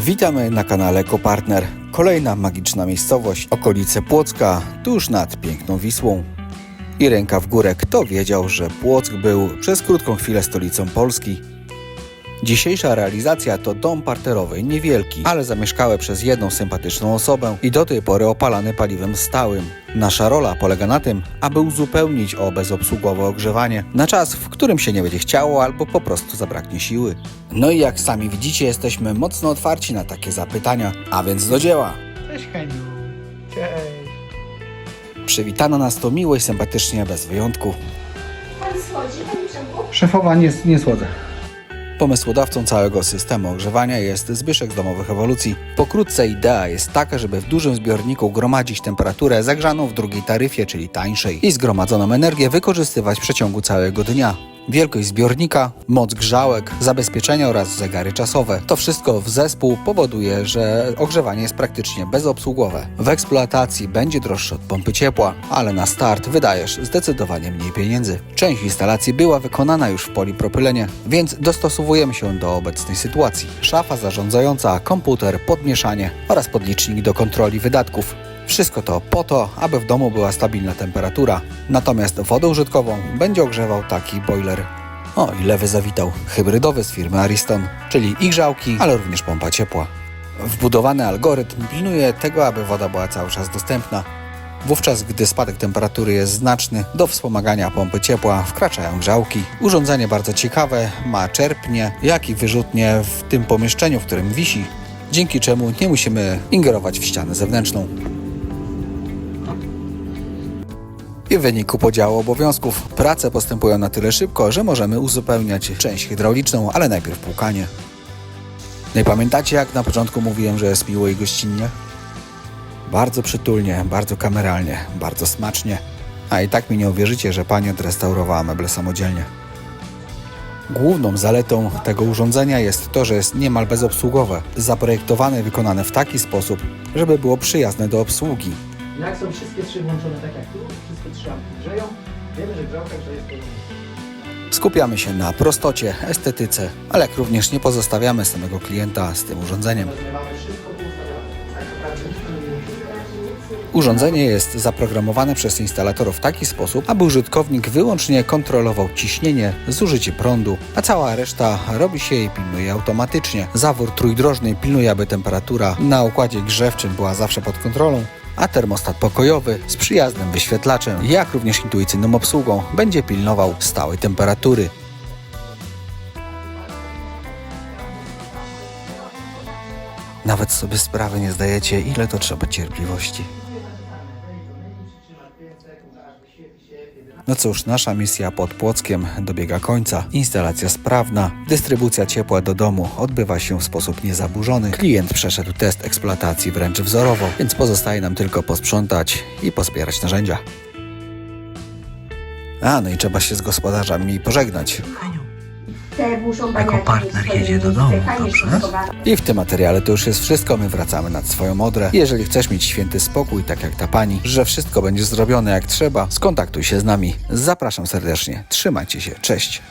Witamy na kanale Ekopartner. Kolejna magiczna miejscowość, okolice Płocka, tuż nad piękną Wisłą. I ręka w górę, kto wiedział, że Płock był przez krótką chwilę stolicą Polski. Dzisiejsza realizacja to dom parterowy, niewielki, ale zamieszkały przez jedną sympatyczną osobę i do tej pory opalany paliwem stałym. Nasza rola polega na tym, aby uzupełnić o bezobsługowe ogrzewanie na czas, w którym się nie będzie chciało albo po prostu zabraknie siły. No i jak sami widzicie, jesteśmy mocno otwarci na takie zapytania, a więc do dzieła. Cześć Heniu. Cześć. Przywitano nas to miło i sympatycznie bez wyjątku. Pan słodzi, Panie Przemku? Szefowa nie, nie słodzę. Pomysłodawcą całego systemu ogrzewania jest Zbyszek z Domowych Ewolucji. Pokrótce idea jest taka, żeby w dużym zbiorniku gromadzić temperaturę zagrzaną w drugiej taryfie, czyli tańszej, i zgromadzoną energię wykorzystywać w przeciągu całego dnia. Wielkość zbiornika, moc grzałek, zabezpieczenia oraz zegary czasowe. To wszystko w zespół powoduje, że ogrzewanie jest praktycznie bezobsługowe. W eksploatacji będzie droższe od pompy ciepła, ale na start wydajesz zdecydowanie mniej pieniędzy. Część instalacji była wykonana już w polipropylenie, więc dostosowujemy się do obecnej sytuacji. Szafa zarządzająca, komputer, podmieszanie oraz podlicznik do kontroli wydatków. Wszystko to po to, aby w domu była stabilna temperatura. Natomiast wodę użytkową będzie ogrzewał taki boiler. O, i lewy zawitał. Hybrydowy z firmy Ariston, czyli i grzałki, ale również pompa ciepła. Wbudowany algorytm pilnuje tego, aby woda była cały czas dostępna. Wówczas, gdy spadek temperatury jest znaczny, do wspomagania pompy ciepła wkraczają grzałki. Urządzenie bardzo ciekawe, ma czerpnie, jak i wyrzutnie w tym pomieszczeniu, w którym wisi, dzięki czemu nie musimy ingerować w ścianę zewnętrzną. I w wyniku podziału obowiązków prace postępują na tyle szybko, że możemy uzupełniać część hydrauliczną, ale najpierw płukanie. No i pamiętacie, jak na początku mówiłem, że jest miło i gościnnie? Bardzo przytulnie, bardzo kameralnie, bardzo smacznie. A i tak mi nie uwierzycie, że pani odrestaurowała meble samodzielnie. Główną zaletą tego urządzenia jest to, że jest niemal bezobsługowe, zaprojektowane i wykonane w taki sposób, żeby było przyjazne do obsługi. Jak są wszystkie trzy włączone tak jak tu, wszystkie trzy lampki grzeją, wiemy, że grzałka grzeje w pełni. Skupiamy się na prostocie, estetyce, ale jak również nie pozostawiamy samego klienta z tym urządzeniem. Tak musimy. Urządzenie jest zaprogramowane przez instalatorów w taki sposób, aby użytkownik wyłącznie kontrolował ciśnienie, zużycie prądu, a cała reszta robi się i pilnuje automatycznie. Zawór trójdrożny pilnuje, aby temperatura na układzie grzewczym była zawsze pod kontrolą, a termostat pokojowy z przyjaznym wyświetlaczem, jak również intuicyjną obsługą, będzie pilnował stałej temperatury. Nawet sobie sprawy nie zdajecie, ile to trzeba cierpliwości. No cóż, nasza misja pod Płockiem dobiega końca. Instalacja sprawna, dystrybucja ciepła do domu odbywa się w sposób niezaburzony. Klient przeszedł test eksploatacji wręcz wzorowo, więc pozostaje nam tylko posprzątać i pospierać narzędzia. A, no i trzeba się z gospodarzami pożegnać. Jako partner jedzie do domu, dobrze? I w tym materiale to już jest wszystko. My wracamy nad swoją odrę. Jeżeli chcesz mieć święty spokój, tak jak ta pani, że wszystko będzie zrobione jak trzeba, skontaktuj się z nami. Zapraszam serdecznie. Trzymajcie się. Cześć.